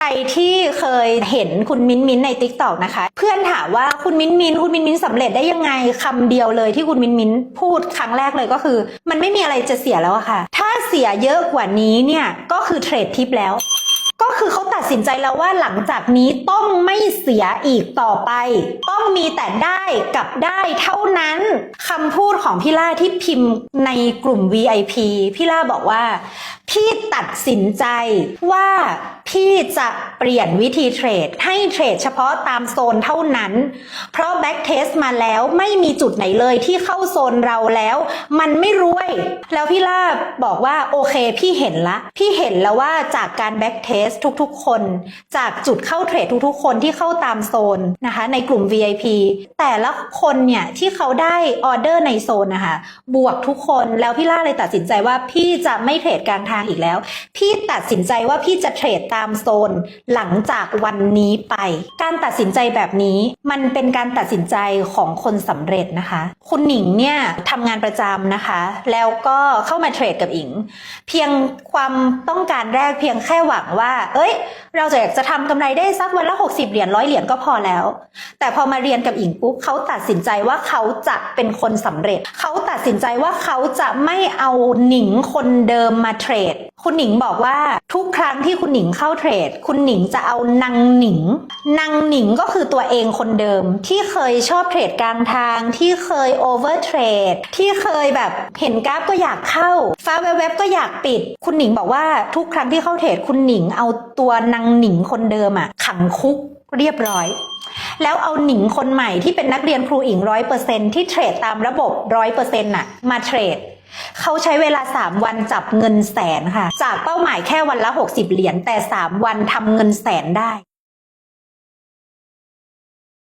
ใครที่เคยเห็นคุณมิ้นมิ้นในติ๊กต็อกนะคะ เพื่อนถามว่าคุณมิ้นมิ้นคุณมิ้นมิ้นสำเร็จได้ยังไงคำเดียวเลยที่คุณมิ้นมิ้นพูดครั้งแรกเลยก็คือ มันไม่มีอะไรจะเสียแล้วอะค่ะ ถ้าเสียเยอะกว่านี้เนี่ยก็คือเทรดทิปแล้ว ก็คือเขาตัดสินใจแล้วว่าหลังจากนี้ต้องไม่เสียอีกต่อไป ต้องมีแต่ได้กับได้เท่านั้นคำพูดของพี่ล่าที่พิมพ์ในกลุ่ม VIP พี่ล่าบอกว่า พี่ตัดสินใจว่าพี่จะเปลี่ยนวิธีเทรด ให้เทรดเฉพาะตามโซนเท่านั้น เพราะแบ็กเทสมาแล้วไม่มีจุดไหนเลยที่เข้าโซนเราแล้ว มันไม่รวย แล้วพี่ลาบอกว่าโอเคพี่เห็นละ พี่เห็นแล้วว่าจากการแบ็กเทสทุกๆ คน จากจุดเข้าเทรดทุกๆ คนที่เข้าตามโซนนะคะ ในกลุ่ม VIP แต่ละคนเนี่ยที่เขาได้ออเดอร์ในโซนนะคะบวกทุกคนแล้วพี่ล่าเลยตัดสินใจว่าพี่จะไม่เทรดกลางทางอีกแล้ว พี่ตัดสินใจว่าพี่จะเทรดตามโซนหลังจากวันนี้ไป การตัดสินใจแบบนี้มันเป็นการตัดสินใจของคนสำเร็จนะคะ คุณหนิงเนี่ยทำงานประจำนะคะ แล้วก็เข้ามาเทรดกับอิง เพียงความต้องการแรกเพียงแค่หวังว่า เอ้ย เราจะอยากจะทำกำไรได้สักวันละ 60 เหรียญร้อยเหรียญก็พอแล้ว แต่พอมาเรียนกับอิงปุ๊บเขาตัดสินใจว่าเขาจะเป็นคนสำเร็จเขา ตัดสินใจว่าเขาจะไม่เอาหนิงคนเดิมมาเทรด คุณหนิงบอกว่าทุกครั้งที่คุณหนิงเข้าเทรด คุณหนิงจะเอานางหนิง นางหนิงก็คือตัวเองคนเดิม ที่เคยชอบเทรดกลางทาง ที่เคยโอเวอร์เทรด ที่เคยแบบเห็นกราฟก็อยากเข้า ฟ้าแวบๆก็อยากปิด คุณหนิงบอกว่าทุกครั้งที่เข้าเทรด คุณหนิงเอาตัวนางหนิงคนเดิมอะขังคุกเรียบร้อย แล้วเอาหนิงคนใหม่ที่เป็นนักเรียนครูอิงร้อยเปอร์เซ็นที่เทรดตามระบบร้อยเปอร์เซ็นต์น่ะมาเทรดเขาใช้เวลา 3 วันจับเงินแสนค่ะ จากเป้าหมายแค่วันละ 60 เหรียญแต่ 3 วันทำเงินแสนได้